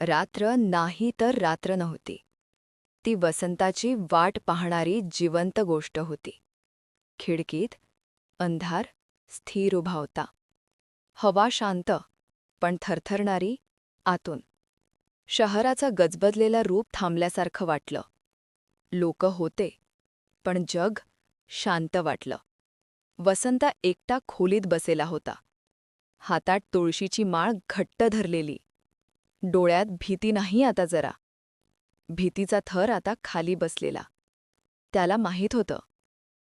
रात्र नाही तर रात्र नव्हती. ती वसंताची वाट पाहणारी जिवंत गोष्ट होती. खिडकीत अंधार स्थिर उभा होता. हवा शांत पण थरथरणारी आतून. शहराचं गजबजलेलं रूप थांबल्यासारखं वाटलं. लोक होते पण जग शांत वाटलं. वसंत एकटा खोलीत बसेला होता. हातात तुळशीची माळ घट्ट धरलेली. डोळ्यात भीती नाही आता जरा. भीतीचा थर आता खाली बसलेला. त्याला माहीत होतं.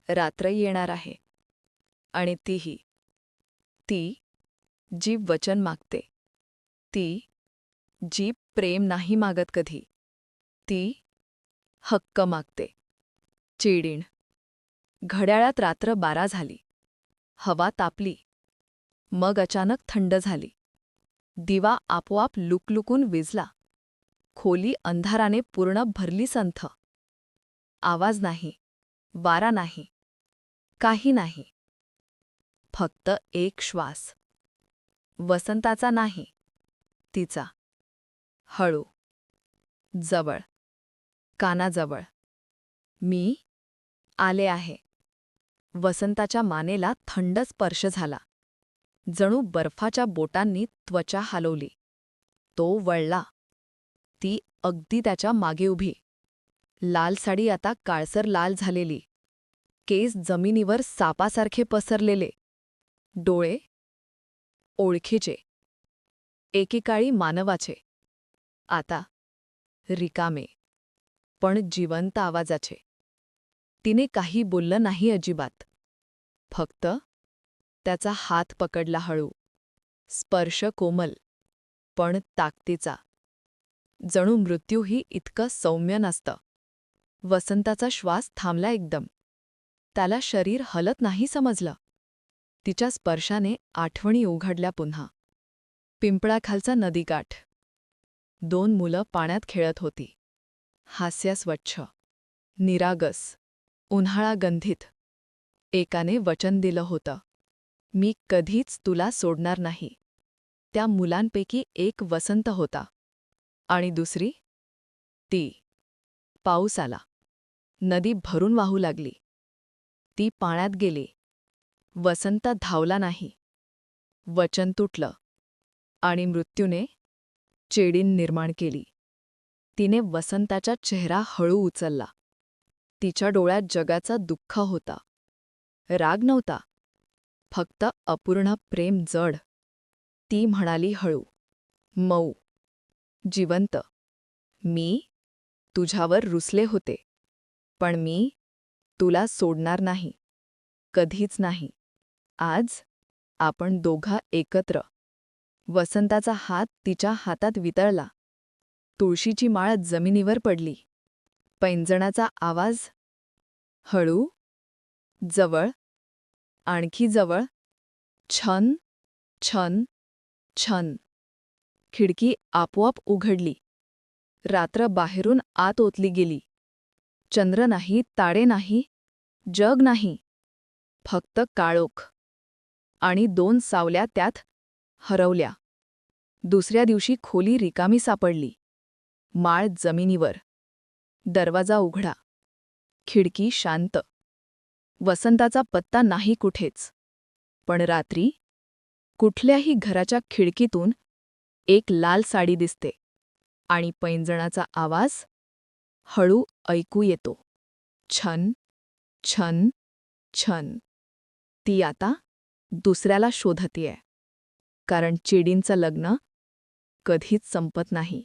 रात्र येणार आहे. आणि तीही. ती जी वचन मागते. ती जी प्रेम नाही मागत कधी. ती हक्क मागते. चिडीण. घड्याळात रात्र बारा झाली. हवा तापली. मग अचानक थंड झाली. दिवा आपोआप लुकलुकून विजला. खोली अंधाराने पूर्ण भरली संथ. आवाज नाही वारा नाही काही नाही. फक्त एक श्वास. वसंताचा नाही तिचा. हळू. जवळ. कानाजवळ. मी आले आहे. वसंताच्या मानेला थंड स्पर्श झाला. जणू बर्फाच्या बोटांनी त्वचा हलवली. तो वळला. ती अगदी त्याच्यामागे उभी. लाल साडी आता काळसर लाल झालेली. केस जमिनीवर सापासारखे पसरलेले. डोळे ओळखीचे. एकेकाळी मानवाचे. आता रिकामे. पण जिवंत आवाजाचे. तिने काही बोललं नाही अजिबात. फक्त त्याचा हात पकडला हळू. स्पर्श कोमल पण ताकदीचा. जणू मृत्यूही इतकं सौम्य नसतं. वसंताचा श्वास थांबला एकदम. त्याला शरीर हलत नाही समजलं. तिच्या स्पर्शाने आठवणी उघडल्या पुन्हा. पिंपळाखालचा नदीकाठ. दोन मुलं पाण्यात खेळत होती. हास्य स्वच्छ. निरागस. उन्हाळा गंधित. एकाने वचन दिलं होतं. मी कधीच तुला सोडणार नाही. त्या मुलांपैकी एक वसंत होता. आणि दुसरी? ती. पाऊस आला. नदी भरून वाहू लागली. ती पाण्यात गेली. वसंत धावला नाही. वचन तुटलं. आणि मृत्यूने चेडीन निर्माण केली. तिने वसंताचा चेहरा हळू उचलला. तिच्या डोळ्यात जगाचा दुःख होता. राग नव्हता. फक्त अपूर्ण प्रेम जड. ती म्हणाली हळू. मऊ. जिवंत. मी तुझ्यावर रुसले होते. पण मी तुला सोडणार नाही. कधीच नाही. आज आपण दोघा एकत्र. वसंताचा हात तिच्या हातात वितळला. तुळशीची माळ जमिनीवर पडली. पैंजणाचा आवाज हळू. जवळ. आणखी जवळ. छन छन छन. खिडकी आपोआप उघडली. रात्र बाहेरून आत ओतली गेली. चंद्र नाही ताडे नाही जग नाही. फक्त काळोख. आणि दोन सावल्या त्यात हरवल्या. दुसऱ्या दिवशी खोली रिकामी सापडली. माळ जमिनीवर. दरवाजा उघडा. खिडकी शांत. वसंताचा पत्ता नाही कुठेच. पण रात्री कुठल्याही घराच्या खिडकीतून एक लाल साडी दिसते आणि पैंजणाचा आवाज हळू ऐकू येतो. छन छन छन. ती आता दुसऱ्याला शोधतीये. कारण चिडींचं लग्न कधीच संपत नाही.